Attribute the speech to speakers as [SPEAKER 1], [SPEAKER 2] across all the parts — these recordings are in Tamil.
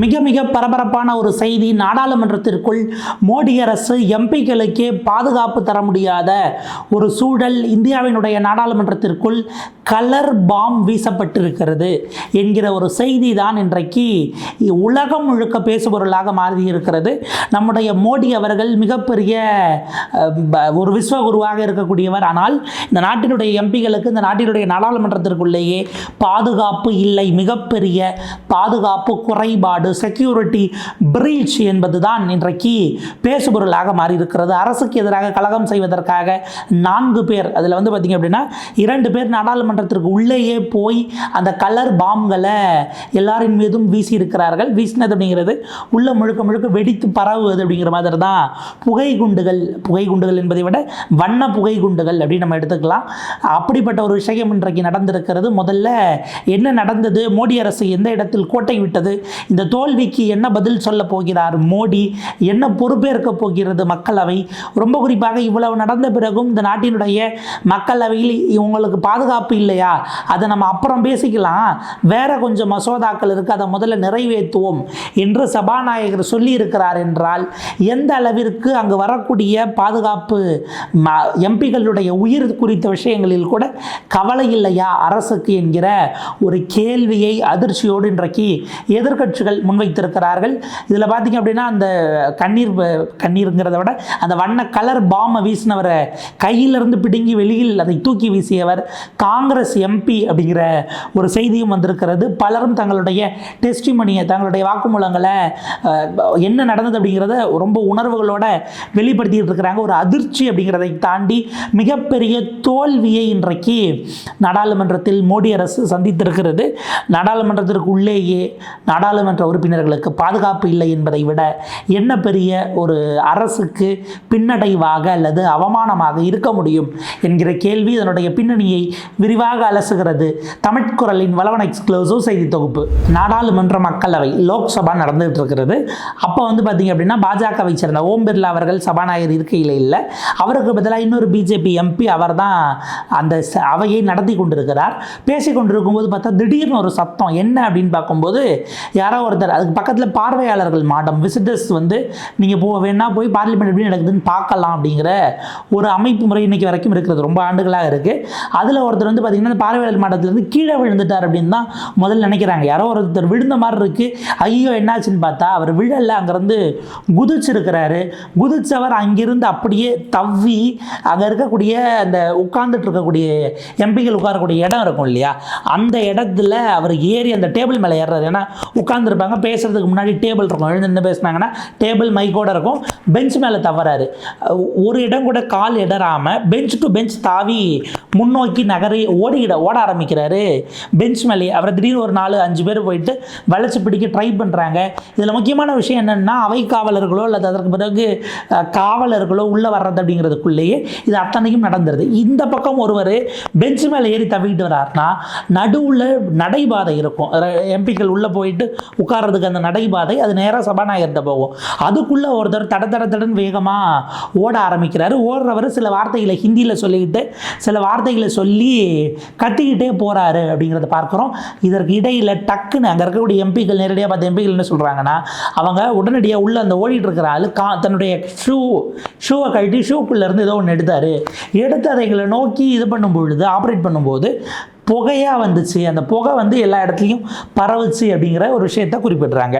[SPEAKER 1] மிக மிக பரபரப்பான ஒரு செய்தி நாடாளுமன்றத்திற்குள் மோடி அரசு எம்பிக்களுக்கே பாதுகாப்பு தர முடியாத ஒரு சூழல் இந்தியாவினுடைய நாடாளுமன்றத்திற்குள் கலர் பாம் வீசப்பட்டிருக்கிறது என்கிற ஒரு செய்தி தான் இன்றைக்கு உலகம் முழுக்க பேசுபொருளாக மாறியிருக்கிறது. நம்முடைய மோடி அவர்கள் மிகப்பெரிய ப- ஒரு விஸ்வகுருவாக இருக்கக்கூடியவர். ஆனால் இந்த நாட்டினுடைய எம்பிகளுக்கு இந்த நாட்டினுடைய நாடாளுமன்றத்திற்குள்ளேயே பாதுகாப்பு இல்லை. மிகப்பெரிய பாதுகாப்பு குறைபாடு செக்யூரிட்டி பிரீச் என்பதுதான் இன்றைக்கு பேசுபொருளாக மாறியிருக்கிறது. அரசுக்கு எதிராக கழகம் செய்வதற்காக நான்கு பேர் அதில் வந்து பார்த்திங்க அப்படின்னா இரண்டு பேர் நாடாளுமன்றத்திற்கு உள்ளேயே போய் அந்த கலர் பாம்களை எல்லாரின் மீதும் வீசி இருக்கிறார்கள் வீசினது அப்படிங்கிறது உள்ள முழுக்க முழுக்க வெடித்து பரவுவது அப்படிங்கிற மாதிரி தான் புகை குண்டுகள் புகை குண்டுகள் என்பதை விட வண்ண புகை குண்டுகள் அப்படின்னு நம்ம எடுத்துக்கலாம். அப்படிப்பட்ட ஒரு விஷயம் இன்றைக்கு நடந்திருக்கிறது. முதல்ல என்ன நடந்தது? மோடி அரசு எந்த இடத்தில் கோட்டை விட்டது? இந்த தோல்விக்கு என்ன பதில் சொல்ல போகிறார் மோடி? என்ன பொறுப்பேற்க போகிறது மக்களவை? ரொம்ப குறிப்பாக இவ்வளவு நடந்த பிறகும் இந்த நாட்டினுடைய மக்களவையில் இவங்களுக்கு பாதுகாப்பு இல்லையா? அதை நம்ம அப்புறம் பேசிக்கலாம். வேற கொஞ்சம் மசோதாக்கள் இருக்குது அதை முதல்ல நிறைவேற்றுவோம் என்று சபாநாயகர் சொல்லியிருக்கிறார் என்றால் எந்த அளவிற்கு அங்கு வரக்கூடிய பாதுகாப்பு எம்பிகளுடைய உயிர் குறித்த விஷயங்களில் கூட கவலை இல்லையா அரசுக்கு என்கிற ஒரு கேள்வியை அதிர்ச்சியோடு இன்றைக்கு எதிர்க்கட்சிகள் முன்வைத்திருக்கிறார்கள். இதில் பார்த்தீங்க அப்படின்னா அந்த கண்ணீர் கண்ணீருங்கிறத விட அந்த வண்ண கலர் பாமை வீசினவரை கையிலிருந்து பிடுங்கி வெளியில் அதை தூக்கி வீசியவர் காங்கிரஸ் எம்பி அப்படிங்கிற ஒரு செய்தியும் வந்திருக்கிறது. பலரும் தங்களுடைய டெஸ்டிமணியை தங்களுடைய வாக்குமூலங்களை என்ன நடந்தது அப்படிங்கிறத ரொம்ப உணர்வுகளோட வெளிப்படுத்திட்டு இருக்கிறாங்க. ஒரு அதிர்ச்சி அப்படிங்கிறதை தாண்டி மிகப்பெரிய தோல்வியை இன்றைக்கு நாடாளுமன்றத்தில் மோடி அரசு சந்தித்திருக்கிறது. நாடாளுமன்றத்திற்கு உள்ளேயே நாடாளுமன்ற உறுப்பினர்களுக்கு பாதுகாப்பு இல்லை என்பதை விட என்ன பெரிய ஒரு அரசுக்கு பின்னடைவாக அல்லது அவமானமாக இருக்க முடியும் என்கிற கேள்வி இதனுடைய பின்னணியை விரிவாக அலசுகிறது. தமிழ்குரலின் வளவன் எக்ஸ்க்ளூசிவ் செய்தி தொகுப்பு. நாடாளுமன்ற மக்களவை லோக்சபா நடந்துகிட்டு இருக்கிறது அப்போ வந்து பார்த்தீங்க அப்படின்னா பாஜகவை சேர்ந்த ஓம் பிர்லா அவர்கள் சபாநாயகர் இருக்கையில் இல்லை. அவருக்கு பதிலாக இன்னொரு பிஜேபி எம்பி அவர் தான் அந்த ச- அவையை நடத்தி கொண்டிருக்கிறார். பேசி கொண்டிருக்கும் போது பார்த்தா திடீர்னு ஒரு சத்தம் என்ன அப்படின்னு பார்க்கும்போது யாரோ ஒருத்தர் அதுக்கு பக்கத்தில் பார்வையாளர்கள் மாடம் விசிட்டர்ஸ் வந்து நீங்கள் போ வேணா போய் பார்லிமெண்ட் எப்படி நடக்குதுன்னு பார்க்கலாம் அப்படிங்கிற ஒரு அமைப்பு முறை இன்னைக்கு வரைக்கும் இருக்கிறது. ரொம்ப ஆண்டுகளாக இருக்குது அதில் ஒருத்தர் வந்து பார்த்தீங்கன்னா இந்த பார்வையாளர் மாடத்துலேருந்து கீழே விழுந்துட்டார் அப்படின்னு தான் முதல்ல நினைக்கிறாங்க. யாரோ ஒருத்தர் விழுந்த மாதிரி இருக்குது ஐயோ என்னாச்சுன்னு பார்த்தா அவர் விழல அங்கேருந்து குதிச்சிருக்கிறாரு. குதிச்சவர் அங்கிருந்து அப்படியே தவ்வி அங்கே இருக்கக்கூடிய அந்த உட்கார்ந்துட்டு இருக்கக்கூடிய எம்பிகள் உட்காரக்கூடிய இடம் இருக்கும் இல்லையா? அந்த இடத்துல அவர் ஏறி அந்த டேபிள் மேலே ஏறுறாரு. ஏன்னா உட்காந்துருப்பாங்க பேசுறதுக்கு முன்னாடி டேபிள் இருக்கும். எழுந்து நின்று பேசுனாங்கன்னா டேபிள் மைக்கோட இருக்கும். பெஞ்ச் மேலே தவறாரு. ஒரு இடம் கூட கால் இடராமல் பெஞ்ச் டு பெஞ்ச் தாவி முன்னோக்கி நகரி ஓடிக்கிட ஓட ஆரம்பிக்கிறாரு. பெஞ்ச் மேலே அவரை திடீர்னு ஒரு நாலு அஞ்சு பேர் போயிட்டு வளைச்சி பிடிக்க ட்ரை பண்ணுறாங்க இதில் முக்கியமான விஷயம் என்னென்னா அவை காவலர்களோ அல்லது அதற்கு பிறகு காவலர்களோ உள்ளே வர்றது அப்படிங்கிறதுக்குள்ளேயே இது அத்தனைக்கும் நடந்துருது. இந்த பக்கம் ஒருவர் பெஞ்ச் மேலே ஏறி தவிக்கிட்டு வர்றாருன்னா நடுவில் நடைபாதை இருக்கும். எம்பிக்கள் உள்ளே போயிட்டு உட்கார்றதுக்கு அந்த நடைபாதை அது நேராக சபாநாயகர்கிட்ட போகும். அதுக்குள்ளே ஒருத்தர் தட தட வேகமாக ஓட ஆரம்பிக்கிறாரு. ஓடுறவர் சில வார்த்தைகளை ஹிந்தியில் சொல்லிக்கிட்டு சில வார்த்தைகளை சொல்லி கத்திக்கிட்டே போகிறாரு அப்படிங்கிறத பார்க்குறோம். இதற்கு இடையில் டக்குன்னு அங்கே இருக்கக்கூடிய எம்பிக்கள் நேரடியாக பார்த்த எம்பிக்கள் என்ன சொல்கிறாங்கன்னா அவங்க உடனடியாக உள்ளே அந்த ஓடிட்டு இருக்கிற ஆள் கா தன்னுடைய ஷூ ஷூவை கழட்டி ஷூக்குள்ளேருந்து ஏதோ ஒன்று எடுத்தார். எடுத்து அதை எங்களை நோக்கி இது பண்ணும் பொழுது ஆப்ரேட் பண்ணும்போது புகையாக வந்துச்சு. அந்த புகை வந்து எல்லா இடத்துலையும் பரவுச்சு அப்படிங்கிற ஒரு விஷயத்தை குறிப்பிடுறாங்க.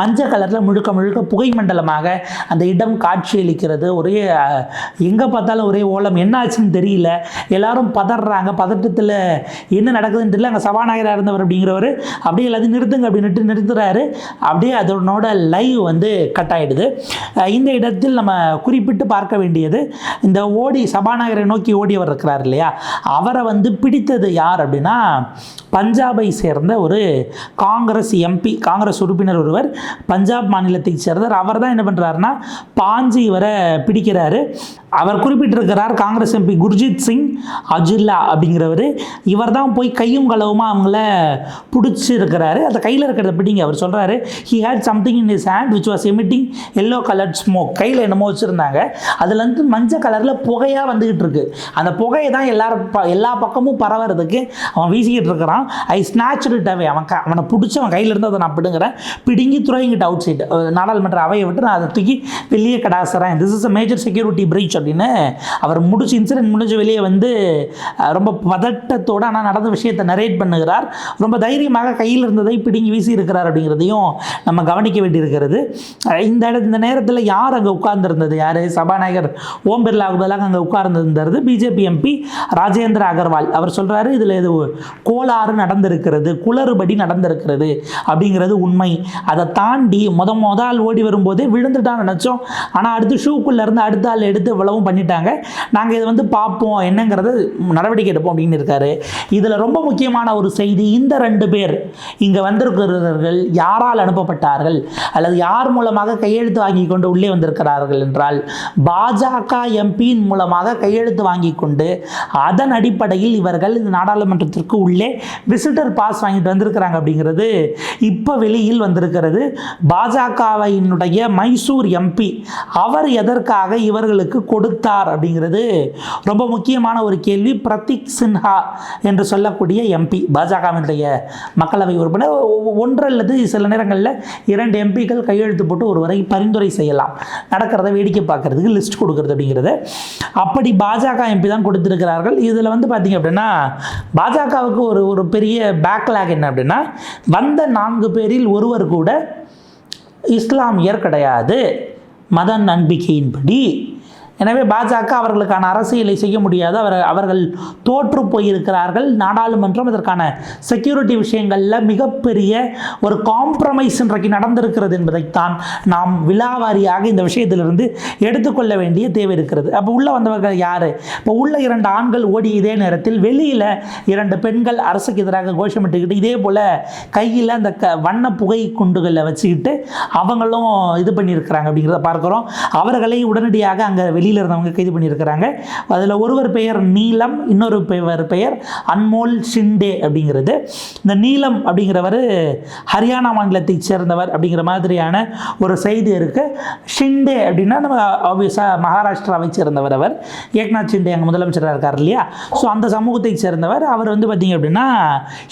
[SPEAKER 1] மஞ்சள் கலரில் முழுக்க முழுக்க புகை மண்டலமாக அந்த இடம் காட்சியளிக்கிறது. ஒரே எங்கே பார்த்தாலும் ஒரே ஓலம். என்ன ஆச்சுன்னு தெரியல. எல்லாரும் பதறாங்க. பதட்டத்தில் என்ன நடக்குதுன்னு தெரியல. அங்கே சபாநாயகராக இருந்தவர் அப்படிங்கிறவர் அப்படியே எல்லாத்தையும் நிறுத்துங்க அப்படின்னுட்டு நிறுத்துறாரு. அப்படியே அதனோட லைவ் வந்து கட் ஆகிடுது இந்த இடத்தில் நம்ம குறிப்பிட்டு பார்க்க வேண்டியது இந்த ஓடி சபாநாயகரை நோக்கி ஓடியவர் இருக்கிறார் இல்லையா? அவரை வந்து பிடித்தது யார்? யார் அப்படின்னா பஞ்சாபை சேர்ந்த ஒரு காங்கிரஸ் எம்பி காங்கிரஸ் உறுப்பினர் ஒருவர் பஞ்சாப் மாநிலத்தை சேர்ந்தவர். அவர் தான் என்ன பண்ணுறாருன்னா பாஞ்சி இவரை பிடிக்கிறாரு. அவர் குறிப்பிட்டிருக்கிறார் காங்கிரஸ் எம்பி குர்ஜித் சிங் அஜில்லா அப்படிங்கிறவர். இவர் தான் போய் கையும் களவுமா அவங்கள பிடிச்சிருக்கிறாரு. அந்த கையில் இருக்கிறத பிடிங்க அவர் சொல்கிறாரு he had something in his hand which was emitting yellow coloured smoke கையில் என்னமோ வச்சுருந்தாங்க. அதில் வந்து மஞ்சள் கலரில் புகையாக வந்துக்கிட்டு இருக்கு. அந்த புகையை தான் எல்லாரும் ப எல்லா பக்கமும் பரவறதுக்கு அவன் வீசிக்கிட்டு இருக்கிறான். ஐ ஸ்நாச் அவை அவன் க அவனை பிடிச்சி அவன் கையில் இருந்து அதை நான் பிடுங்குறேன். பிடுங்கி துறைங்கிட்ட அவுட் சைடு நாடாளுமன்ற அவையை விட்டு நான் அதை தூக்கி வெளியே கடாசுறேன். This is a major security breach அப்படின்னு அவர் முடிச்சு இன்சிடென்ட் முடிஞ்ச வெளியே வந்து ரொம்ப பதட்டத்தோடு ஆனால் நடந்த விஷயத்தை நரேட் பண்ணுகிறார். ரொம்ப தைரியமாக கையில் இருந்ததை பிடுங்கி வீசி இருக்கிறார் அப்படிங்கிறதையும் நம்ம கவனிக்க வேண்டியிருக்கிறது. இந்த இடத்து இந்த நேரத்தில் யார் அங்கே உட்கார்ந்துருந்தது? யார்? சபாநாயகர் ஓம் பிர்லாவுக்கு பதிலாக அங்கே உட்கார்ந்துருந்தது பிஜேபி எம்பி ராஜேந்திர அகர்வால். அவர் சொல்கிறாரு இதில் இது கோளாறு நடந்திருக்கிறது குளறுபடி நடந்திருக்கிறது அப்படிங்கிறது உண்மை. அதை தாண்டி முத முத ஆள் ஓடி வரும்போதே விழுந்துட்டான்னு நினச்சோம். ஆனால் அடுத்து ஷூக்குள்ளேருந்து அடுத்த ஆள் எடுத்து அளவும் பண்ணிட்டாங்க. நாங்கள் இதை வந்து பார்ப்போம் என்னங்கிறது நடவடிக்கை எடுப்போம் அப்படின்னு இருக்காரு. இதில் ரொம்ப முக்கியமான ஒரு செய்தி இந்த ரெண்டு பேர் இங்கே வந்திருக்கிறவர்கள் யாரால் அனுப்பப்பட்டார்கள்? அல்லது யார் மூலமாக கையெழுத்து வாங்கி கொண்டு உள்ளே வந்திருக்கிறார்கள் என்றால் பாஜக எம்பியின் மூலமாக கையெழுத்து வாங்கி கொண்டு அதன் அடிப்படையில் இவர்கள் இந்த நாடாளுமன்றத்திற்கு உள்ளே விசிட்டர் பாஸ் வாங்கிட்டு வந்திருக்கிறாங்க அப்படிங்கிறது இப்போ வெளியில் வந்திருக்கிறது. பாஜகவினுடைய மைசூர் எம்பி அவர் எதற்காக இவர்களுக்கு கொடுத்தார் அப்படிங்கிறது ரொம்ப முக்கியமான ஒரு கேள்வி. பிரதீக் சின்ஹா என்று சொல்லக்கூடிய எம்பி பாஜகவினுடைய மக்களவை உறுப்பினர். ஒன்று அல்லது சில நேரங்களில் இரண்டு எம்பிக்கள் கையெழுத்து போட்டு ஒருவரை பரிந்துரை செய்யலாம். நடக்கிறத வேடிக்கை பார்க்கறதுக்கு லிஸ்ட் கொடுக்கறது அப்படிங்கிறது. அப்படி பாஜக எம்பி தான் கொடுத்துருக்கிறார்கள். இதில் வந்து பார்த்தீங்க அப்படின்னா பாஜகவுக்கு ஒரு ஒரு பெரிய பேக்லாக் என்ன அப்படின்னா வந்த நான்கு பேரில் ஒருவர் கூட இஸ்லாமியர் கிடையாது மத நம்பிக்கையின்படி எனவே பாஜக அவர்களுக்கான அரசியலை செய்ய முடியாது. அவர் அவர்கள் தோற்று போயிருக்கிறார்கள். நாடாளுமன்றம் இதற்கான செக்யூரிட்டி விஷயங்களில் மிகப்பெரிய ஒரு காம்ப்ரமைஸ் இன்றைக்கு நடந்திருக்கிறது என்பதைத்தான் நாம் விழாவாரியாக இந்த விஷயத்திலிருந்து எடுத்துக்கொள்ள வேண்டிய தேவை இருக்கிறது. அப்போ உள்ளே வந்தவர்கள் யார்? இப்போ உள்ள இரண்டு ஆண்கள் ஓடி இதே நேரத்தில் வெளியில் இரண்டு பெண்கள் அரசுக்கு எதிராக கோஷமிட்டுக்கிட்டு இதே போல் கையில் அந்த க வண்ண புகை குண்டுகளை வச்சுக்கிட்டு அவங்களும் இது பண்ணியிருக்கிறாங்க அப்படிங்கிறத பார்க்குறோம். அவர்களை உடனடியாக அங்கே வெளியே வெளியில் இருந்தவங்க கைது பண்ணியிருக்கிறாங்க. அதில் ஒருவர் பெயர் நீலம் இன்னொரு பெயர் பெயர் அன்மோல் ஷிண்டே அப்படிங்கிறது. இந்த நீலம் அப்படிங்கிறவர் ஹரியானா மாநிலத்தைச் சேர்ந்தவர் அப்படிங்கிற மாதிரியான ஒரு செய்தி இருக்குது ஷிண்டே அப்படின்னா நம்ம ஆப்வியஸாக மகாராஷ்டிராவை சேர்ந்தவர் அவர். ஏக்நாத் ஷிண்டே அங்கே முதலமைச்சராக இருக்கார் இல்லையா? ஸோ அந்த சமூகத்தை சேர்ந்தவர். அவர் வந்து பார்த்தீங்க அப்படின்னா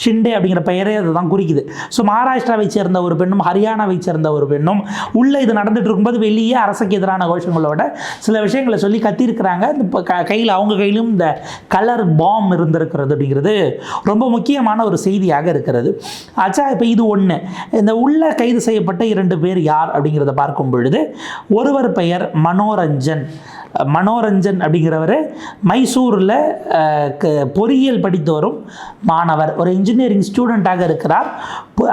[SPEAKER 1] ஷிண்டே அப்படிங்கிற பெயரே அதை தான் குறிக்குது. ஸோ மகாராஷ்டிராவை சேர்ந்த ஒரு பெண்ணும் ஹரியானாவை சேர்ந்த ஒரு பெண்ணும் உள்ளே இது நடந்துட்டு இருக்கும்போது வெளியே அரசுக்கு எதிரான கோஷங்களோட சில விஷயங்கள் சொல்லி கத்தியிருக்கிறாங்க. இந்த இப்போ க கையில் அவங்க கையிலும் இந்த கலர் பாம் இருந்திருக்கிறது அப்படிங்கிறது ரொம்ப முக்கியமான ஒரு செய்தியாக இருக்கிறது. ஆச்சா இப்போ இது ஒன்று இந்த உள்ள கைது செய்யப்பட்ட இரண்டு பேர் யார் அப்படிங்கிறத பார்க்கும் பொழுது ஒருவர் பெயர் மனோரஞ்சன். மனோரஞ்சன் அப்படிங்கிறவர் மைசூரில் க- பொறியியல் படித்து வரும் மாணவர். ஒரு இன்ஜினியரிங் ஸ்டூடெண்ட்டாக இருக்கிறார்.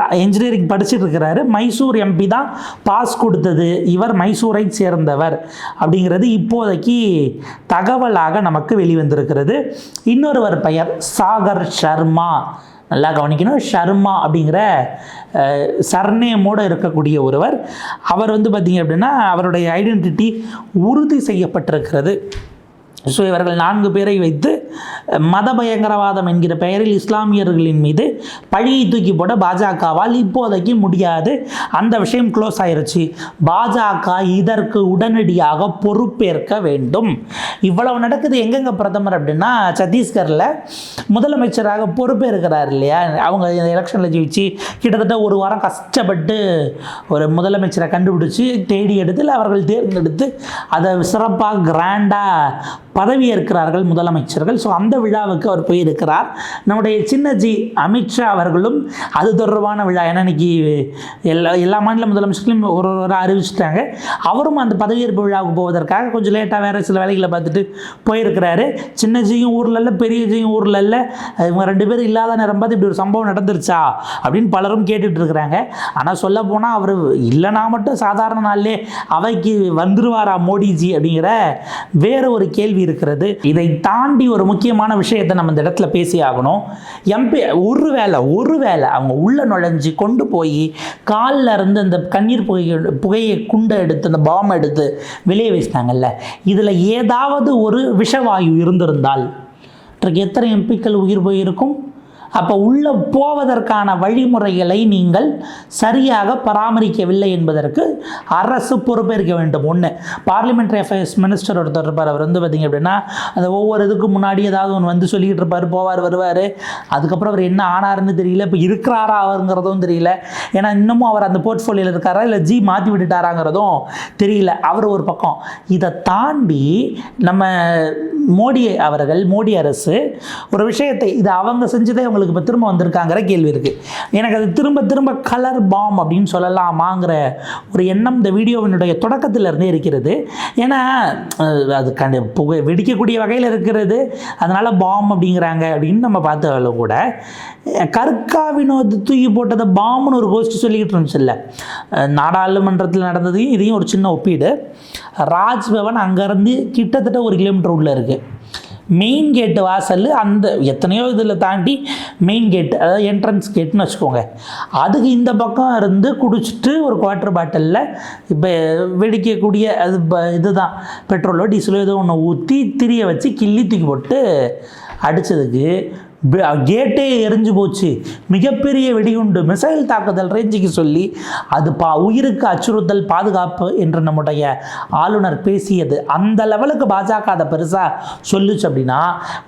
[SPEAKER 1] இன்ஜினியரிங் படிச்சுட்டு இருக்கிறாரு. மைசூர் எம்பி தான் பாஸ் கொடுத்தது. இவர் மைசூரை சேர்ந்தவர் அப்படிங்கிறது இப்போதைக்கு தகவலாக நமக்கு வெளிவந்திருக்கிறது. இன்னொருவர் பெயர் சாகர் சர்மா நல்லா கவனிக்கணும். ஷர்மா அப்படிங்கிற சர்நேமோடு இருக்கக்கூடிய ஒருவர். அவர் வந்து பார்த்திங்க அப்படின்னா அவருடைய ஐடென்டிட்டி உறுதி செய்யப்பட்டிருக்கிறது. ஸோ இவர்கள் நான்கு பேரை வைத்து மத பயங்கரவாதம் என்கிற பெயரில் இஸ்லாமியர்களின் மீது பழியை தூக்கி போட பாஜகவால் இப்போதைக்கு முடியாது. அந்த விஷயம் க்ளோஸ் ஆயிருச்சு. பாஜக இதற்கு உடனடியாக பொறுப்பேற்க வேண்டும். இவ்வளவு நடக்குது எங்கெங்க பிரதமர் அப்படின்னா சத்தீஸ்கரில் முதலமைச்சராக பொறுப்பேற்கிறார் இல்லையா? அவங்க எலெக்ஷனில் ஜெயிச்சு கிட்டத்தட்ட ஒரு வாரம் கஷ்டப்பட்டு ஒரு முதலமைச்சரை கண்டுபிடிச்சி தேடி எடுத்து அவர்கள் தேர்ந்தெடுத்து அதை சிறப்பாக கிராண்டாக பதவியேற்கிறார்கள் முதலமைச்சர்கள். ஸோ அந்த விழாவுக்கு அவர் போயிருக்கிறார். நம்முடைய சின்னஜி அமித்ஷா அவர்களும் அது தொடர்பான விழா. ஏன்னா இன்னைக்கு எல்லா எல்லா மாநில முதலமைச்சர்களும் ஒரு ஒரு அறிவிச்சிட்டாங்க. அவரும் அந்த பதவியேற்பு விழாவுக்கு போவதற்காக கொஞ்சம் லேட்டாக வேறு சில வேலைகளை பார்த்துட்டு போயிருக்கிறாரு. சின்னஜியும் ஊரில் இல்லை பெரியஜியும் ஊரில் இல்லை. இவங்க ரெண்டு பேரும் இல்லாத நேரம் பார்த்து இப்படி ஒரு சம்பவம் நடந்துருச்சா? அப்படின்னு பலரும் கேட்டுட்டு இருக்கிறாங்க. ஆனால் சொல்ல போனால் அவர் இல்லைனா மட்டும் சாதாரண நாள்லே அவைக்கு வந்துருவாரா மோடிஜி அப்படிங்கிற வேற ஒரு கேள்வி இருக்கிறது. இதை தாண்டி ஒரு முக்கியமான விஷயத்தை நம்ம இந்த இடத்துல பேசி ஆகணும். எம்பி ஒரு வேளை ஒரு வேளை அவங்க உள்ளே நுழைஞ்சு கொண்டு போய் காலில் இருந்து அந்த கண்ணீர் புகை புகையை குண்டை எடுத்து அந்த பாம் எடுத்து வெளியே வீசினாங்கல்ல. இதில் ஏதாவது ஒரு விஷவாயு இருந்திருந்தால் எத்தனை எம்பிக்கள் உயிர் போயிருக்கும்? அப்போ உள்ளே போவதற்கான வழிமுறைகளை நீங்கள் சரியாக பராமரிக்கவில்லை என்பதற்கு அரசு பொறுப்பேற்க வேண்டும். ஒன்று பார்லிமெண்ட்ரி அஃபேர்ஸ் மினிஸ்டர் ஒருத்தர் இருப்பார். அவர் வந்து பார்த்திங்க அப்படின்னா அந்த ஒவ்வொரு இதுக்கு முன்னாடி ஏதாவது ஒன்று வந்து சொல்லிக்கிட்டு இருப்பார். போவார் வருவார். அதுக்கப்புறம் அவர் என்ன ஆனாருன்னு தெரியல. இப்போ இருக்கிறாரா அவருங்கிறதும் தெரியல. ஏன்னா இன்னமும் அவர் அந்த போர்ட்ஃபோலியோவில் இருக்காரா? இல்லை ஜி மாற்றி விட்டுட்டாராங்கிறதும் தெரியல. அவர் ஒரு பக்கம். இதை தாண்டி நம்ம மோடி அவர்கள் மோடி அரசு ஒரு விஷயத்தை இது அவங்க செஞ்சதே அவங்களுக்கு இப்போ திரும்ப வந்திருக்காங்கிற கேள்வி இருக்குது எனக்கு அது திரும்ப திரும்ப கலர் பாம் அப்படின்னு சொல்லலாமாங்கிற ஒரு எண்ணம் இந்த வீடியோவினுடைய தொடக்கத்தில் இருந்தே இருக்கிறது. ஏன்னா அது கண்டு புகை வெடிக்கக்கூடிய வகையில் இருக்கிறது. அதனால் பாம் அப்படிங்கிறாங்க அப்படின்னு நம்ம பார்த்தாலும் கூட கற்கா வினோத் தூக்கி போட்டதை பாம்னு ஒரு கோஷ்டி சொல்லிக்கிட்டு இருந்துச்சுல்ல இல்லை. நாடாளுமன்றத்தில் நடந்ததையும் இதையும் ஒரு சின்ன ஒப்பீடு. ராஜ்பவன் அங்கேருந்து கிட்டத்தட்ட ஒரு கிலோமீட்டர் உள்ளே இருக்குது மெயின் கேட்டு வாசல் அந்த எத்தனையோ இதில் தாண்டி மெயின் கேட் அதாவது என்ட்ரன்ஸ் கேட்னு வச்சுக்கோங்க. அதுக்கு இந்த பக்கம் இருந்து குடிச்சிட்டு ஒரு குவார்ட்டர் பாட்டிலில் இப்போ வெடிக்கக்கூடிய அது இதுதான். பெட்ரோலோ டீசலோ ஏதோ ஒன்று ஊற்றி திரிய வச்சு கிள்ளி தூக்கி போட்டு அடித்ததுக்கு கேட்டே எரிஞ்சு போச்சு. மிகப்பெரிய வெடிகுண்டு மிசைல் தாக்குதல் ரேஞ்சுக்கு சொல்லி அது பா உயிருக்கு அச்சுறுத்தல் பாதுகாப்பு என்று நம்முடைய ஆளுநர் பேசியது. அந்த லெவலுக்கு பாஜக அதை பெருசாக சொல்லுச்சு அப்படின்னா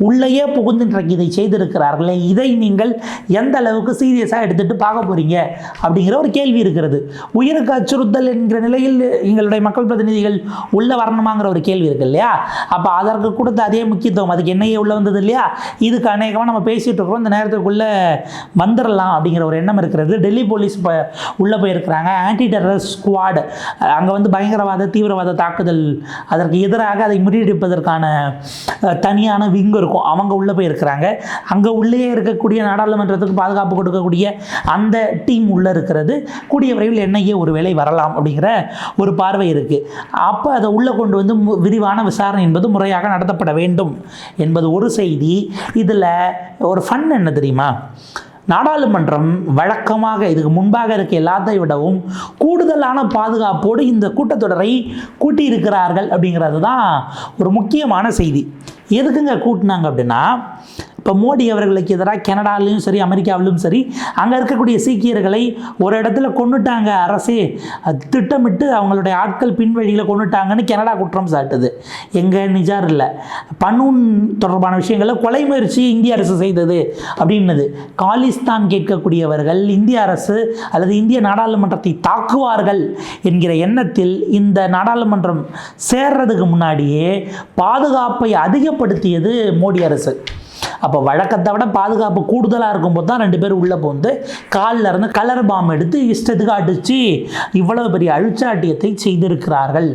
[SPEAKER 1] உள்ளேயே புகுந்து இன்றைக்கு இதை செய்திருக்கிறார்களே இதை நீங்கள் எந்த அளவுக்கு சீரியஸாக எடுத்துகிட்டு பார்க்க போகிறீங்க அப்படிங்கிற ஒரு கேள்வி இருக்கிறது. உயிருக்கு அச்சுறுத்தல் என்கிற நிலையில் எங்களுடைய மக்கள் பிரதிநிதிகள் உள்ளே வரணுமாங்கிற ஒரு கேள்வி இருக்கு இல்லையா? அப்போ அதற்கு கொடுத்த அதே முக்கியத்துவம் அதுக்கு என்னையே உள்ளே வந்தது இல்லையா? இதுக்கு அநேகமாக நம்ம பேசிகிட்டு இருக்கிறோம் இந்த நேரத்துக்குள்ளே வந்துடலாம் அப்படிங்கிற ஒரு எண்ணம் இருக்கிறது. டெல்லி போலீஸ் இப்போ உள்ளே போயிருக்கிறாங்க. ஆன்டி டெரர் ஸ்குவாடு அங்கே வந்து பயங்கரவாத தீவிரவாத தாக்குதல். அதற்கு எதிராக அதை முறியடிப்பதற்கான தனியான விங் இருக்கும். அவங்க உள்ளே போயிருக்கிறாங்க. அங்கே உள்ளே இருக்கக்கூடிய நாடாளுமன்றத்துக்கு பாதுகாப்பு கொடுக்கக்கூடிய அந்த டீம் உள்ளே இருக்கிறது. கூடிய விரைவில் என்ஐஏ ஒரு வேலை வரலாம் அப்படிங்கிற ஒரு பார்வை இருக்குது அப்போ அதை உள்ளே கொண்டு வந்து மு- விரிவான விசாரணை என்பது முறையாக நடத்தப்பட வேண்டும் என்பது ஒரு செய்தி. இதில் ஒரு ஃபன் என்ன தெரியுமா? நாடாளுமன்றம் வழக்கமாக இதுக்கு முன்பாக இருக்க எல்லாத்தையும் விடவும் கூடுதலான பாதுகாப்போடு இந்த கூட்டத்தொடரை கூட்டியிருக்கிறார்கள் அப்படிங்கிறது தான் ஒரு முக்கியமான செய்தி. எதுக்குங்க கூட்டினாங்க அப்படின்னா இப்போ மோடி அவர்களுக்கு எதிராக கனடாலையும் சரி அமெரிக்காவிலும் சரி அங்கே இருக்கக்கூடிய சீக்கியர்களை ஒரு இடத்துல கொண்டுட்டாங்க அரசே. திட்டமிட்டு அவங்களுடைய ஆட்கள் பின்வழியில் கொண்டுட்டாங்கன்னு கனடா குற்றம் சாட்டுது. எங்கே நிஜார் இல்லை. பன்னூன் தொடர்பான விஷயங்களில் கொலை முயற்சி இந்திய அரசு செய்தது அப்படின்னது. காலிஸ்தான் கேட்கக்கூடியவர்கள் இந்திய அரசு அல்லது இந்திய நாடாளுமன்றத்தை தாக்குவார்கள் என்கிற எண்ணத்தில் இந்த நாடாளுமன்றம் சேர்றதுக்கு முன்னாடியே பாதுகாப்பை அதிகப்படுத்தியது மோடி அரசு. அப்போ வழக்கத்தை விட பாதுகாப்பு கூடுதலாக இருக்கும்போது தான் ரெண்டு பேரும் உள்ளே போந்து காலில் இருந்து கலர் பாம் எடுத்து இஷ்டத்துக்கு அடித்து இவ்வளவு பெரிய அழிச்சாட்டியத்தை செய்திருக்கிறார்கள்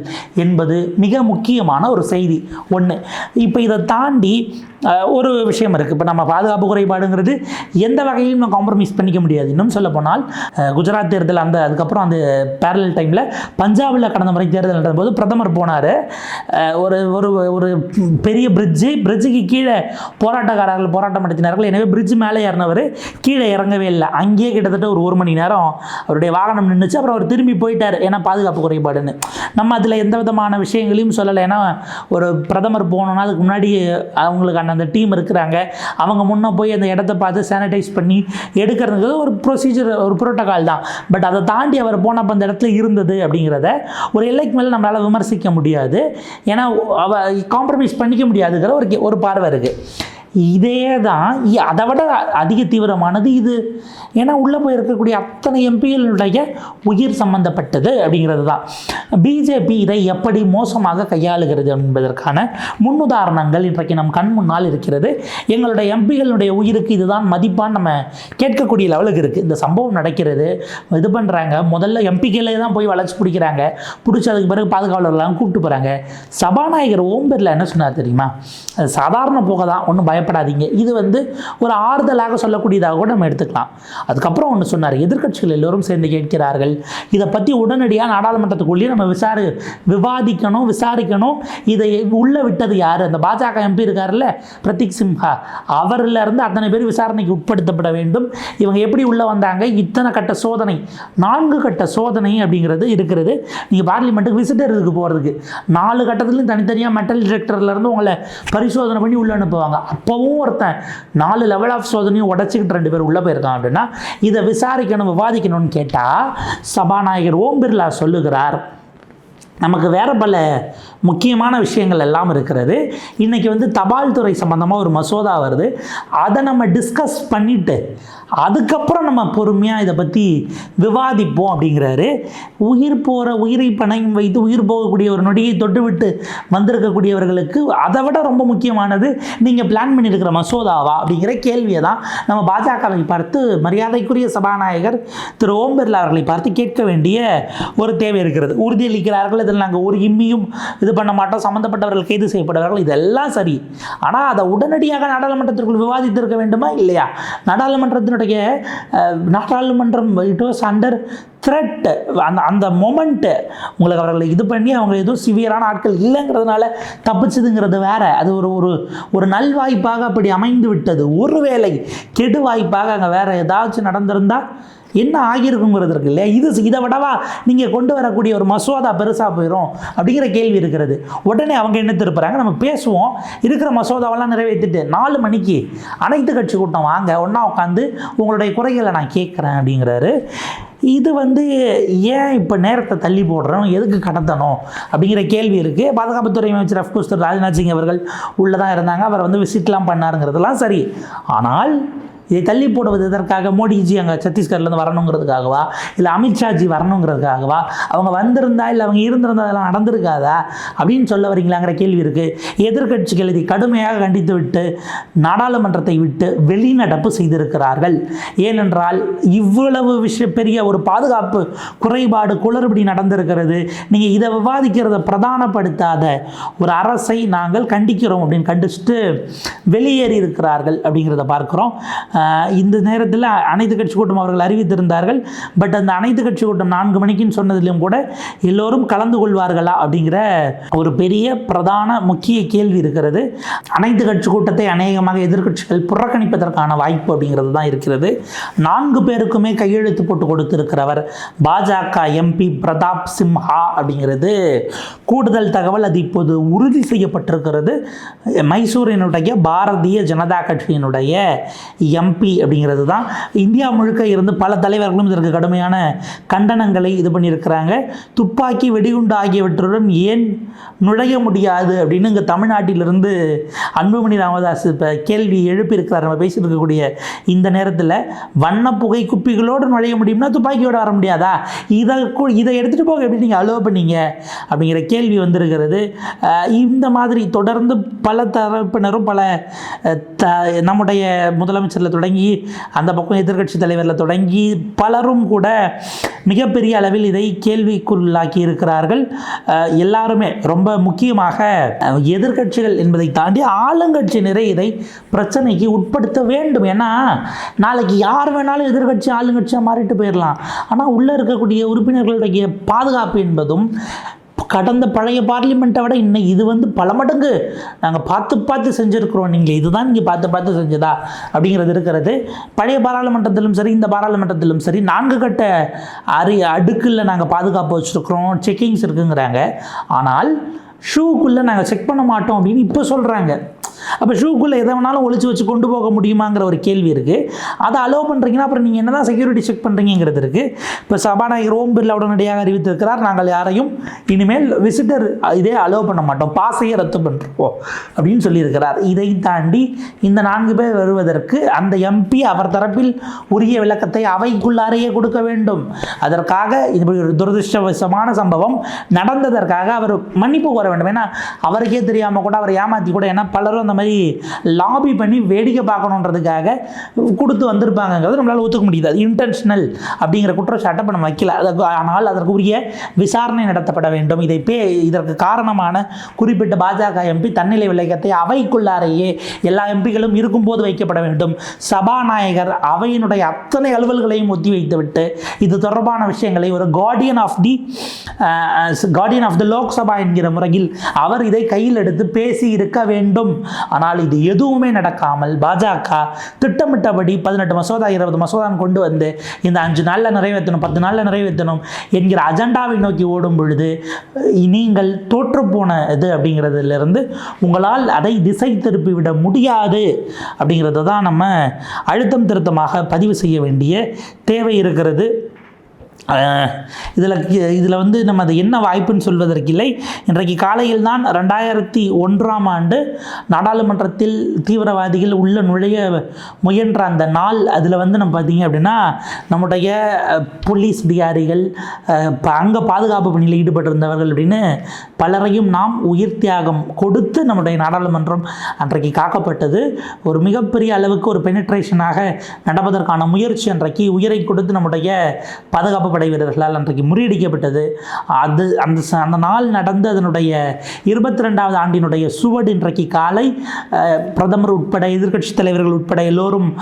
[SPEAKER 1] என்பது மிக முக்கியமான ஒரு செய்தி ஒன்று இப்போ இதை தாண்டி ஒரு விஷயம் இருக்குது இப்போ நம்ம பாதுகாப்பு குறைபாடுங்கிறது எந்த வகையிலும் நம்ம காம்ப்ரமைஸ் பண்ணிக்க முடியாது. இன்னும் சொல்ல போனால் குஜராத் தேர்தல் அந்த அதுக்கப்புறம் அந்த பேரல் டைமில் பஞ்சாபில் கடந்த முறை தேர்தல் நடந்தபோது பிரதமர் போனார். ஒரு ஒரு ஒரு பெரிய பிரிட்ஜு பிரிட்ஜுக்கு கீழே போராட்டக்காரர்கள் போராட்டம் நடத்தினார்கள். எனவே பிரிட்ஜ் மேலே ஏறினவர் கீழே இறங்கவே இல்லை. அங்கேயே கிட்டத்தட்ட ஒரு ஒரு மணி நேரம் அவருடைய வாகனம் நின்றுச்சு அப்புறம் அவர் திரும்பி போயிட்டார். ஏன்னா பாதுகாப்பு குறைபாடுன்னு. நம்ம அதில் எந்த விதமான விஷயங்களையும் சொல்லலை. ஏன்னா ஒரு பிரதமர் போனோம்னா அதுக்கு முன்னாடி அவங்களுக்கான அந்த டீம் இருக்கிறாங்க. அவங்க முன்னே போய் அந்த இடத்த பார்த்து சானிடைஸ் பண்ணி எடுக்கிறதுங்கிறது ஒரு ப்ரொசீஜர் ஒரு புரோட்டோகால் தான். பட் அதை தாண்டி அவர் போனப்போ அந்த இடத்துல இருந்தது அப்படிங்கிறத ஒரு எல்லைக்கு மேலே நம்மளால் விமர்சிக்க முடியாது. ஏன்னா அவ காம்ப்ரமைஸ் பண்ணிக்க முடியாதுங்கிற ஒரு ஒரு பார்வை இருக்குது இதே தான் அதை விட அதிக தீவிரமானது இது. ஏன்னா உள்ளே போய் இருக்கக்கூடிய அத்தனை எம்பிகளுடைய உயிர் சம்பந்தப்பட்டது அப்படிங்கிறது தான் பிஜேபி இதை எப்படி மோசமாக கையாளுகிறது என்பதற்கான முன்னுதாரணங்கள் இன்றைக்கு நம் கண் முன்னால் இருக்கிறது. எங்களுடைய எம்பிகளுடைய உயிருக்கு இதுதான் மதிப்பான்னு நம்ம கேட்கக்கூடிய லெவலுக்கு இருக்குது இந்த சம்பவம் நடக்கிறது. இது பண்ணுறாங்க முதல்ல எம்பிக்களே தான் போய் வளர்ச்சி பிடிக்கிறாங்க. பிடிச்சி அதுக்கு பிறகு பாதுகாவலர்லாம் கூப்பிட்டு போகிறாங்க சபாநாயகர் ஓம் பிர்லா என்ன சொன்னார் தெரியுமா? அது சாதாரண போக தான். ஒன்றும் பயப்படாதீங்க. இது வந்து ஒரு ஆறுதலாக சொல்லக்கூடியதாக கூட நம்ம எடுத்துக்கலாம். அதுக்கப்புறம் ஒன்று சொன்னார். எதிர்க்கட்சிகள் எல்லோரும் சேர்ந்து கேட்கிறார்கள். இதை பற்றி உடனடியாக நாடாளுமன்றத்துக்குள்ளேயே நம்ம நம்ம விசாரி விவாதிக்கணும் விசாரிக்கணும். இதை உள்ளே விட்டது யார்? அந்த பாஜக எம்பி இருக்கார்ல பிரதீக் சிம்ஹா அவரிலிருந்து அத்தனை பேர் விசாரணைக்கு உட்படுத்தப்பட வேண்டும். இவங்க எப்படி உள்ளே வந்தாங்க? இத்தனை கட்ட சோதனை நான்கு கட்ட சோதனை அப்படிங்கிறது இருக்கிறது. நீங்கள் பார்லிமெண்ட்டுக்கு விசிட்டருக்கு போகிறதுக்கு நாலு கட்டத்துலையும் தனித்தனியாக மெட்டல் டிரெக்டர்லேருந்து உங்களை பரிசோதனை பண்ணி உள்ளே அனுப்புவாங்க. அப்போவும் ஒருத்தன் நாலு லெவல் ஆஃப் சோதனையும் உடச்சிக்கிட்டு ரெண்டு பேர் உள்ளே போயிருக்கான் அப்படின்னா இதை விசாரிக்கணும் விவாதிக்கணும்னு கேட்டால் சபாநாயகர் ஓம் பிர்லா சொல்லுகிறார். நமக்கு வேறு பல முக்கியமான விஷயங்கள் எல்லாம் இருக்கிறது. இன்றைக்கி வந்து தபால் துறை சம்மந்தமாக ஒரு மசோதா வருது. அதை நம்ம டிஸ்கஸ் பண்ணிவிட்டு அதுக்கப்புறம் நம்ம பொறுமையாக இதை பற்றி விவாதிப்போம் அப்படிங்கிறாரு. உயிர் போகிற உயிரை பணையும் வைத்து உயிர் போகக்கூடிய ஒரு நொடியை தொட்டுவிட்டு வந்திருக்கக்கூடியவர்களுக்கு அதை விட ரொம்ப முக்கியமானது நீங்கள் பிளான் பண்ணியிருக்கிற மசோதாவா அப்படிங்கிற கேள்வியை தான் நம்ம பாஜகவை பார்த்து மரியாதைக்குரிய சபாநாயகர் திரு ஓம் பிர்லா அவர்களை பார்த்து கேட்க வேண்டிய ஒரு தேவை இருக்கிறது. உறுதியளிக்கிறார்கள் இதில் நாங்கள் ஒரு இம்மியும் இது பண்ண மாட்டோம் சம்மந்தப்பட்டவர்கள் கைது செய்யப்படுவார்கள் இதெல்லாம் சரி. ஆனால் அதை உடனடியாக நாடாளுமன்றத்திற்குள் விவாதித்திருக்க வேண்டுமா இல்லையா? நாடாளுமன்றத்தினுடைய அஹ், நாடாளுமன்றம் இட் வாஸ் அண்டர் த்ரெட் அந்த அந்த மொமெண்ட்டு உங்களுக்கு அவர்களை இது பண்ணி அவங்க எதுவும் சிவியரான ஆட்கள் இல்லைங்கிறதுனால தப்பிச்சதுங்கிறது வேற. அது ஒரு ஒரு ஒரு நல்வாய்ப்பாக அப்படி அமைந்து விட்டது ஒருவேளை கெடு வாய்ப்பாக அங்கே வேறு ஏதாச்சும் நடந்திருந்தால் என்ன ஆகியிருக்குங்கிறது இருக்கு இல்லையா? இது இதை விடவா நீங்கள் கொண்டு வரக்கூடிய ஒரு மசோதா பெருசாக போயிடும் அப்படிங்கிற கேள்வி இருக்கிறது. உடனே அவங்க என்ன திருப்புறாங்க? நம்ம பேசுவோம். இருக்கிற மசோதாவெல்லாம் நிறைவேற்றிட்டு நாலு மணிக்கு அனைத்து கட்சி கூட்டம் வாங்க ஒன்றா உட்காந்து உங்களுடைய குறைகளை நான் கேட்குறேன் அப்படிங்கிறாரு. இது வந்து ஏன் இப்போ நேரத்தை தள்ளி போடுறோம்? எதுக்கு கடத்தணும்? அப்படிங்கிற கேள்வி இருக்குது பாதுகாப்புத்துறை அமைச்சர் அஃப்கோர்ஸ் திரு ராஜ்நாத் சிங் அவர்கள் உள்ளே தான் இருந்தாங்க. அவர் வந்து விசிட்லாம் பண்ணாருங்கிறதுலாம் சரி. ஆனால் இதை தள்ளி போடுவது எதற்காக மோடிஜி அங்கே சத்தீஸ்கர்லேருந்து வரணுங்கிறதுக்காகவா? இல்லை அமித்ஷாஜி வரணுங்கிறதுக்காகவா? அவங்க வந்திருந்தா இல்லை அவங்க இருந்திருந்தா அதெல்லாம் நடந்திருக்காதா? அப்படின்னு சொல்ல வரீங்களாங்கிற கேள்வி இருக்குது எதிர்க்கட்சிகள் இதை கடுமையாக கண்டித்து விட்டு நாடாளுமன்றத்தை விட்டு வெளிநடப்பு செய்திருக்கிறார்கள். ஏனென்றால் இவ்வளவு விஷய பெரிய ஒரு பாதுகாப்பு குறைபாடு குளறுபடி நடந்திருக்கிறது. நீங்கள் இதை விவாதிக்கிறத பிரதானப்படுத்தாத ஒரு அரசை நாங்கள் கண்டிக்கிறோம் அப்படின்னு கண்டிச்சுட்டு வெளியேறி இருக்கிறார்கள் அப்படிங்கிறத பார்க்குறோம். இந்த நேரத்தில் அனைத்து கட்சி கூட்டம் அவர்கள் அறிவித்திருந்தார்கள். பட் அந்த அனைத்து கட்சி கூட்டம் நான்கு மணிக்குன்னு சொன்னதிலும் கூட எல்லோரும் கலந்து கொள்வார்களா அப்படிங்கிற ஒரு பெரிய பிரதான முக்கிய கேள்வி இருக்கிறது. அனைத்து கட்சி கூட்டத்தை அநேகமாக எதிர்க்கட்சிகள் புறக்கணிப்பதற்கான வாய்ப்பு அப்படிங்கிறது தான் இருக்கிறது. நான்கு பேருக்குமே கையெழுத்து போட்டு கொடுத்திருக்கிறவர் பாஜக எம்பி பிரதாப் சிம்ஹா அப்படிங்கிறது. கூடுதல் தகவல் அது இப்போது உறுதி செய்யப்பட்டிருக்கிறது. மைசூரினுடைய பாரதிய ஜனதா கட்சியினுடைய எம்பி அப்படிங்கிறது தான் இந்தியா முழுக்க இருந்து பல தலைவர்களும் இதற்கு கடுமையான கண்டனங்களை இது பண்ணியிருக்கிறாங்க. துப்பாக்கி வெடிகுண்டு ஆகியவற்றுடன் ஏன் நுழைய முடியாது அப்படின்னு இங்கே தமிழ்நாட்டிலிருந்து அன்புமணி ராமதாஸ் இப்போ கேள்வி எழுப்பியிருக்கிறார். நம்ம பேசிட்டு இருக்கக்கூடிய இந்த நேரத்தில் வண்ண புகை குப்பிகளோடு நுழைய முடியும்னா துப்பாக்கியோட வர முடியாதா? இதை இதை எடுத்துகிட்டு போக எப்படி நீங்கள் அலோவ் பண்ணீங்க? அப்படிங்கிற கேள்வி வந்திருக்கிறது. இந்த மாதிரி தொடர்ந்து பல தரப்பினரும் பல த நம்முடைய முதலமைச்சரில் தொடங்கி அந்த பக்கம் எதிர்க்கட்சி தலைவரில் தொடங்கி பலரும் கூட மிகப்பெரிய அளவில் இதை கேள்விக்குள்ளாக்கி இருக்கிறார்கள் எல்லாருமே ரொம்ப முக்கியமாக எதிர்கட்சிகள் எதிர்க்கட்சிகள் என்பதை தாண்டி ஆளுங்கட்சியினரை இதை பிரச்சனைக்கு உட்படுத்த வேண்டும். ஏன்னா நாளைக்கு யார் வேணாலும் எதிர்க்கட்சி ஆளுங்கட்சியாக மாறிட்டு போயிடலாம் ஆனால் உள்ளே இருக்கக்கூடிய உறுப்பினர்களுடைய பாதுகாப்பு என்பதும் கடந்த பழைய பார்லிமெண்ட்டை விட இன்னும் இது வந்து பல மடங்கு நாங்கள் பார்த்து பார்த்து செஞ்சுருக்குறோம். நீங்கள் இதுதான் நீங்கள் பார்த்து பார்த்து செஞ்சதா அப்படிங்கிறது இருக்கிறது. பழைய பாராளுமன்றத்திலும் சரி இந்த பாராளுமன்றத்திலும் சரி நான்கு கட்ட அரி அடுக்கில் நாங்கள் பாதுகாப்பு வச்சுருக்குறோம். செக்கிங்ஸ் இருக்குங்கிறாங்க. ஆனால் ஷூக்குள்ளே நாங்கள் செக் பண்ண மாட்டோம் அப்படின்னு இப்போ சொல்கிறாங்க அப்போ ஷூக்குள்ளே எதை வேணாலும் ஒழிச்சு வச்சு கொண்டு போக முடியுமாங்கிற ஒரு கேள்வி இருக்குது அதை அலோவ் பண்ணுறீங்கன்னா அப்புறம் நீங்கள் என்ன தான் செக்யூரிட்டி செக் பண்ணுறீங்கிறது இருக்குது இப்போ சபாநாயகர் ஓம் பிர்லா உடனடியாக அறிவித்திருக்கிறார். நாங்கள் யாரையும் இனிமேல் விசிட்டர் இதே அலோவ் பண்ண மாட்டோம். பாசையை ரத்து பண்ணுறோம் அப்படின்னு சொல்லியிருக்கிறார். இதை தாண்டி இந்த நான்கு பேர் வருவதற்கு அந்த எம்பி அவர் தரப்பில் உரிய விளக்கத்தை அவைக்குள்ளாரையே கொடுக்க வேண்டும். அதற்காக இது ஒரு துரதிருஷ்டவசமான சம்பவம் நடந்ததற்காக அவர் மன்னிப்பு கோர வேண்டும். ஏன்னா அவருக்கே தெரியாமல் கூட அவர் ஏமாற்றி கூட ஏன்னா பலரும் அந்த மாதிரி லாபி பண்ணி வேடிக்கை பார்க்கணுன்றதுக்காக கொடுத்து வந்திருப்பாங்கங்கிறது நம்மளால் ஒத்துக்க முடியுது. அது இன்டென்ஷனல் அப்படிங்கிற குற்றச்சாட்டை இப்போ நம்ம வைக்கல. அதுக்கு ஆனால் அதற்குரிய விசாரணை நடத்தப்பட வேண்டும். இதை பே இதற்கு காரணமான குறிப்பிட்ட பாஜக எம்பி தன்னிலை விளக்கத்தை அவைக்குள்ளாரையே எல்லா எம்பிகளும் இருக்கும்போது வைக்கப்பட வேண்டும். சபாநாயகர் அவையினுடைய அத்தனை அலுவல்களையும் ஒத்தி வைத்துவிட்டு இது தொடர்பான விஷயங்களை ஒரு guardian of the guardian of the Lok Sabha என்கிற முறையில் அவர் இதை கையில் எடுத்து பேசி இருக்க வேண்டும். ஆனால் இது எதுவுமே நடக்காமல் பாஜக திட்டமிட்டபடி பதினெட்டு மசோதா இருபது மசோதான் கொண்டு வந்து இந்த அஞ்சு நாளில் நிறைவேற்றணும் பத்து நாளில் நிறைவேற்றணும் என்கிற அஜெண்டாவை நோக்கி ஓடும் பொழுது நீங்கள் தோற்றுப்போன இது அப்படிங்கிறதுலேருந்து உங்களால் அதை திசை திருப்பி விட முடியாது அப்படிங்கிறத தான் நம்ம அழுத்தம் திருத்தமாக பதிவு செய்ய வேண்டிய தேவை இருக்கிறது. இதில் இதில் வந்து நம்ம அது என்ன வாய்ப்புன்னு சொல்வதற்கில்லை இன்றைக்கு காலையில் தான் ரெண்டாயிரத்தி ஒன்றாம் ஆண்டு நாடாளுமன்றத்தில் தீவிரவாதிகள் உள்ள நுழைய முயன்ற அந்த நாள். அதில் வந்து நம்ம பார்த்தீங்க அப்படின்னா நம்முடைய போலீஸ் அதிகாரிகள் அங்கே பாதுகாப்பு பணியில் ஈடுபட்டிருந்தவர்கள் அப்படின்னு பலரையும் நாம் உயிர் தியாகம் கொடுத்து நம்முடைய நாடாளுமன்றம் அன்றைக்கு காக்கப்பட்டது. ஒரு மிகப்பெரிய அளவுக்கு ஒரு பெனிட்ரேஷனாக நடப்பதற்கான முயற்சி அன்றைக்கு உயிரை கொடுத்து நம்முடைய பாதுகாப்பு படை வீரர்களால் அன்றைக்கு முறியடிக்கப்பட்டது. அது அந்த ச- அந்த நாள் நடந்த அதனுடைய இருபத்தி ரெண்டாவது ஆண்டினுடைய சுவடு இன்றைக்கு காலை பிரதமர் உட்பட எதிர்க்கட்சி தலைவர்கள் உட்பட எல்லோரும்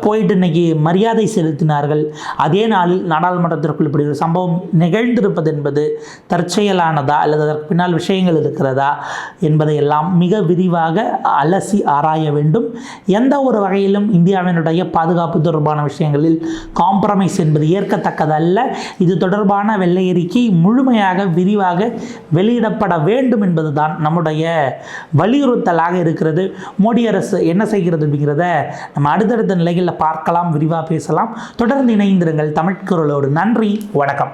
[SPEAKER 1] போயிட்டு இன்னைக்கு மரியாதை செலுத்தினார்கள். அதே நாளில் நாடாளுமன்றத்திற்குள் இப்படி ஒரு சம்பவம் நிகழ்ந்திருப்பது என்பது தற்செயலானதா அல்லது அதற்கு பின்னால் விஷயங்கள் இருக்கிறதா என்பதை எல்லாம் மிக விரிவாக அலசி ஆராய வேண்டும். எந்த ஒரு வகையிலும் இந்தியாவினுடைய பாதுகாப்பு தொடர்பான விஷயங்களில் காம்ப்ரமைஸ் என்பது ஏற்கத்தக்கதல்ல. இது தொடர்பான வெள்ளை அறிக்கை முழுமையாக விரிவாக வெளியிடப்பட வேண்டும் என்பதுதான் நம்முடைய வலியுறுத்தலாக இருக்கிறது. மோடி அரசு என்ன செய்கிறது அப்படிங்கிறத நம்ம அடுத்தடுத்த நிலைகளில் பார்க்கலாம் விரிவாக பேசலாம். தொடர்ந்து இணைந்திருங்கள் தமிழ்குரலோடு நன்றி வணக்கம்.